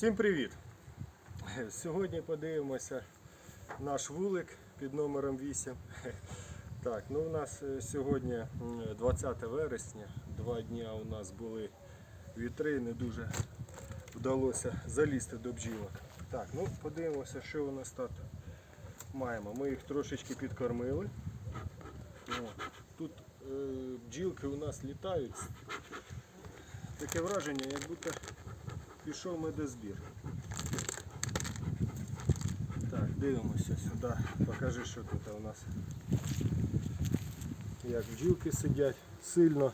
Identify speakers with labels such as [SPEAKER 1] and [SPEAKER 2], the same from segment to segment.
[SPEAKER 1] Всім привіт! Сьогодні подивимося наш вулик під номером 8. Так, ну у нас е, сьогодні 20 вересня, два дні у нас були вітри, не дуже вдалося залізти до бджілок. Так, ну подивимося, що у нас тут маємо. Ми їх трошечки підкормили. Тут е, бджілки у нас літають. Таке враження, як будто пішов медозбір. Так, дивимося сюди. Покажи, що тут у нас. Як бджілки сидять. Сильно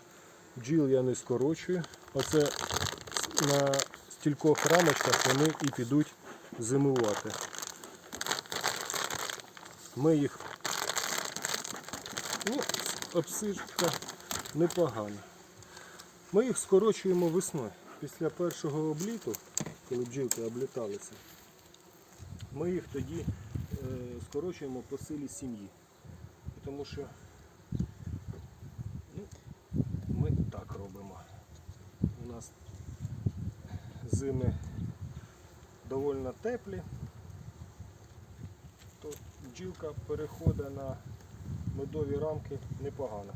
[SPEAKER 1] бджіл я не скорочую. Оце на стількох рамочках вони і підуть зимувати. Ми їх ну, обсижка непогана. Ми їх скорочуємо весною. Після першого обліту, коли бджілки обліталися, ми їх тоді е, скорочуємо по силі сім'ї. Тому що ну, ми так робимо. У нас зими доволі теплі, то бджілка переходить на медові рамки непогано.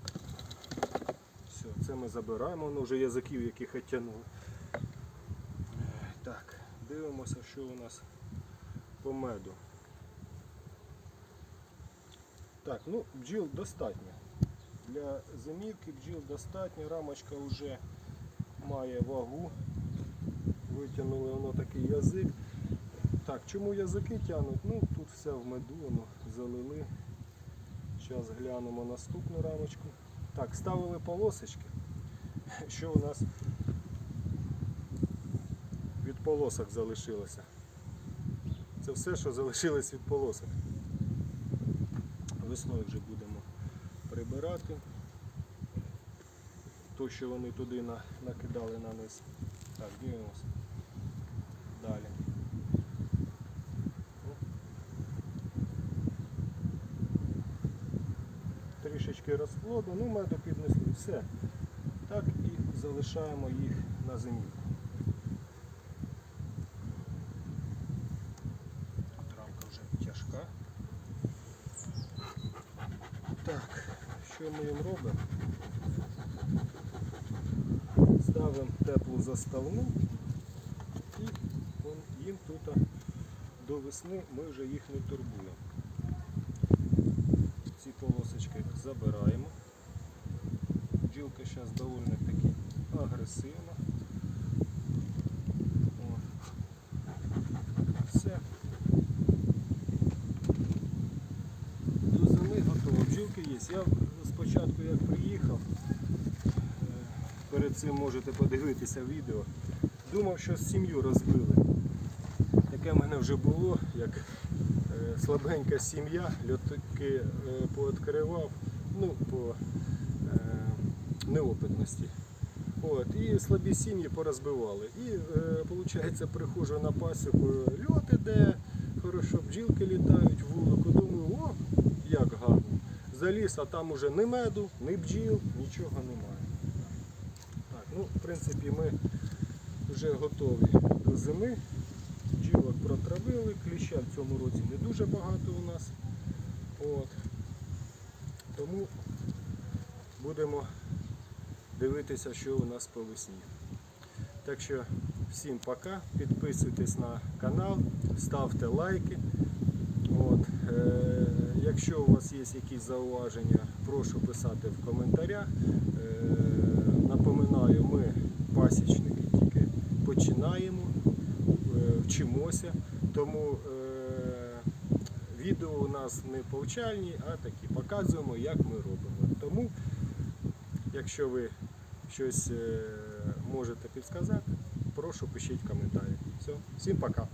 [SPEAKER 1] Все, це ми забираємо, воно вже язиків, яких оттягнули. Так, дивимося, що у нас по меду. Так, ну бджіл достатньо. Для зимівки бджіл достатньо, рамочка вже має вагу. Витягнули воно такий язик. Так, чому язики тягнуть? Ну тут все в меду, воно залили. Зараз глянемо наступну рамочку. Так, ставили полосочки. Що у нас полосок залишилося? Це все, що залишилось від полосок. Весною вже будемо прибирати. То, що вони туди на- накидали на низ. Так, дивимося. Далі. Трішечки розплоду, ну меду піднесли, все. Так і залишаємо їх на землі. Так, що ми їм робимо? Ставимо теплу заставну і їм тут до весни ми вже їх не турбуємо. Ці полосочки забираємо. Бджілка зараз доволі таки агресивна. О. Все. До зими готово. Бджілки є. Я спочатку як приїхав, е, перед цим можете подивитися відео, думав, що сім'ю розбили. Таке в мене вже було, як е, слабенька сім'я, льотки е, пооткривав, ну, по неопитності. От, і слабі сім'ї порозбивали. І виходить, приходжу на пасіку, льот іде, хорошо, бджілки літають в Заліз, а там уже ні меду, ні бджіл, нічого немає. Так, ну, в принципі, ми вже готові до зими. Бджілок протравили, кліща в цьому році не дуже багато у нас. От. Тому будемо дивитися, що у нас по весні. Так що всім пока, підписуйтесь на канал, ставте лайки. От. Е, якщо у вас є якісь зауваження, прошу писати в коментарях. Е, напоминаю, ми пасічники тільки починаємо, е, вчимося, тому е, відео у нас не повчальні, а такі показуємо, як ми робимо. Тому, якщо ви щось можете підсказати, прошу пишіть коментарі. Все, всім пока.